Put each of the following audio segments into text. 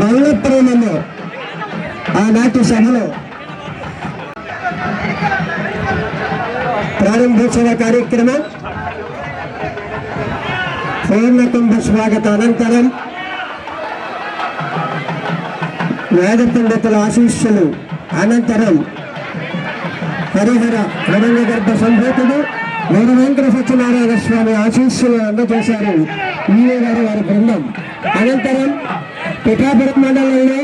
గౌరవప్రేమలో ఆనాటి సభలో ప్రారంభోత్సవ కార్యక్రమం పూర్ణకుంభ స్వాగత అనంతరం వేద పండితుల ఆశీస్సులు అనంతరం హరిహర రణగర్భ సంభూతుడు వీరు వెంకట సత్యనారాయణ స్వామి ఆశీస్సులు అందజేశారు. ఈఏ గారు వారి బృందం. అనంతరం పిఠాపురం మండలంలో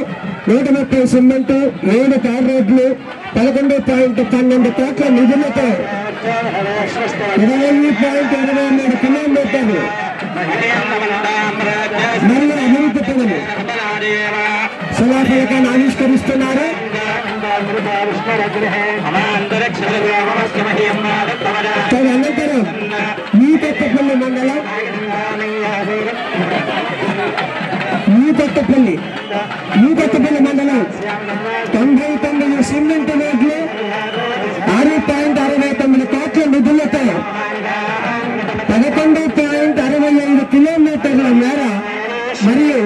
నూట ముప్పై సిమెంటు ఏడు తార్ రోడ్లు పదకొండు పాయింట్ పన్నెండు కోట్ల నిధులతో ఇరవై పాయింట్ ఇరవై మూడు కిలోమీటర్లు మరియు అభివృద్ధి పనులు శిలాఫలకాన్ని ఆవిష్కరిస్తున్నారు. తదనంతరం ఈ కొత్తపల్లి మండలం కొత్తపల్లి ఈ కొత్తపల్లి మండలం తొంభై తొమ్మిది సిమెంట్ రోడ్లు ఆరు పాయింట్ అరవై తొమ్మిది కోట్ల నిధులతో పదకొండు పాయింట్ అరవై ఐదు కిలోమీటర్ల మేర మరియు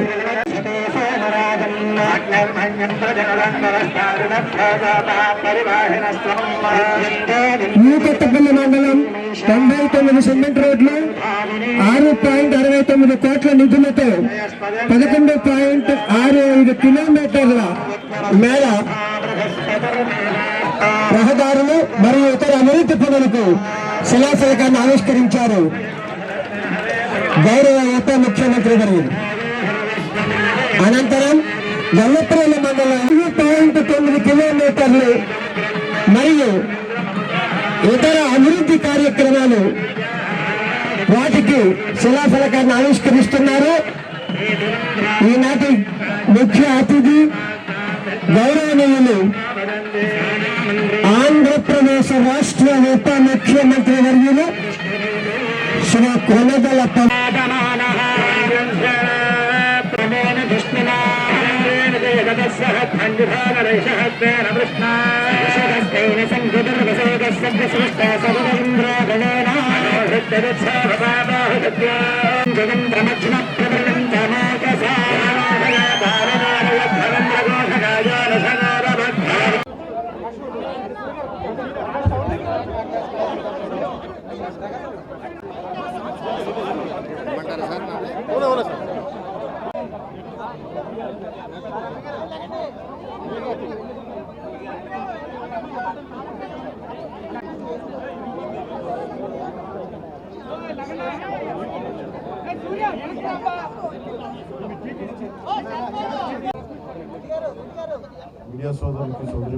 ఈ కొత్తపల్లి మండలం తొంభై తొమ్మిది సిమెంట్ రోడ్లు ఆరు పాయింట్ అరవై తొమ్మిది కోట్ల పదకొండు పాయింట్ ఆరు ఐదు కిలోమీటర్ల మేర రహదారులు మరియు ఇతర అభివృద్ధి పనులకు శిలాఫలకాన్ని ఆవిష్కరించారు. గౌరవ ఉప ముఖ్యమంత్రి గారు. అనంతరం గల్లపల్లి మండలం ఐదు పాయింట్ తొమ్మిది కిలోమీటర్లు మరియు ఇతర అభివృద్ధి కార్యక్రమాలు వాటికి శిలాఫలకాన్ని ఆవిష్కరిస్తున్నారు. ఈనాటి ముఖ్య అతిథి గౌరవనీయులు ఆంధ్రప్రదేశ్ రాష్ట్ర ఉప ముఖ్యమంత్రి వర్యులు శ్రీ కొనగల ప- మీడియా సోదరులకి సోదరి